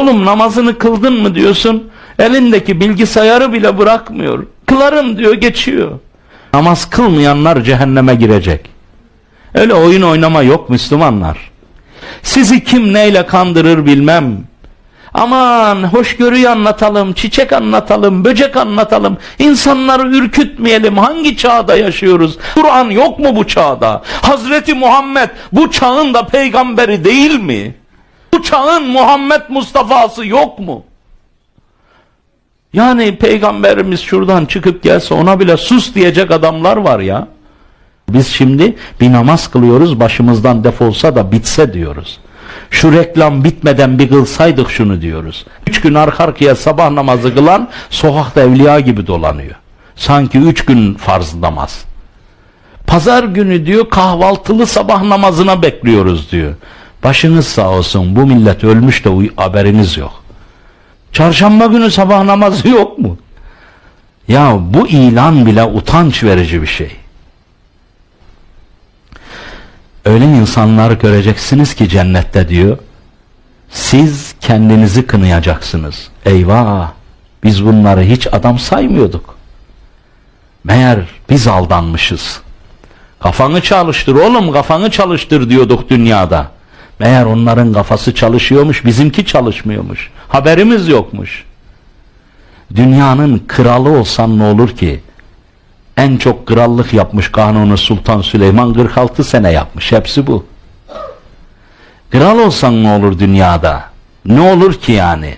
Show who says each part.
Speaker 1: Oğlum namazını kıldın mı diyorsun. Elindeki bilgisayarı bile bırakmıyor. Kılarım diyor geçiyor. Namaz kılmayanlar cehenneme girecek. Öyle oyun oynama yok Müslümanlar. Sizi kim neyle kandırır bilmem. Aman hoşgörüyü anlatalım, çiçek anlatalım, böcek anlatalım. İnsanları ürkütmeyelim. Hangi çağda yaşıyoruz? Kur'an yok mu bu çağda? Hazreti Muhammed bu çağın da peygamberi değil mi? Çağın Muhammed Mustafa'sı yok mu? Yani peygamberimiz şuradan çıkıp gelse ona bile sus diyecek adamlar var ya. Biz şimdi bir namaz kılıyoruz başımızdan defolsa da bitse diyoruz. Şu reklam bitmeden bir kılsaydık şunu diyoruz. Üç gün arka arkaya sabah namazı kılan sokakta evliya gibi dolanıyor. Sanki üç gün farz namaz. Pazar günü diyor kahvaltılı sabah namazına bekliyoruz diyor. Başınız sağ olsun bu millet ölmüş de haberiniz yok. Çarşamba günü sabah namazı yok mu? Ya bu ilan bile utanç verici bir şey. Öyle insanlar göreceksiniz ki cennette diyor. Siz kendinizi kınayacaksınız. Eyvah! Biz bunları hiç adam saymıyorduk. Meğer biz aldanmışız. Kafanı çalıştır oğlum kafanı çalıştır diyorduk dünyada. Meğer onların kafası çalışıyormuş bizimki çalışmıyormuş. Haberimiz yokmuş. Dünyanın kralı olsan ne olur ki? En çok krallık yapmış Kanuni Sultan Süleyman 46 sene yapmış. Hepsi bu. Kral olsan ne olur dünyada? Ne olur ki yani?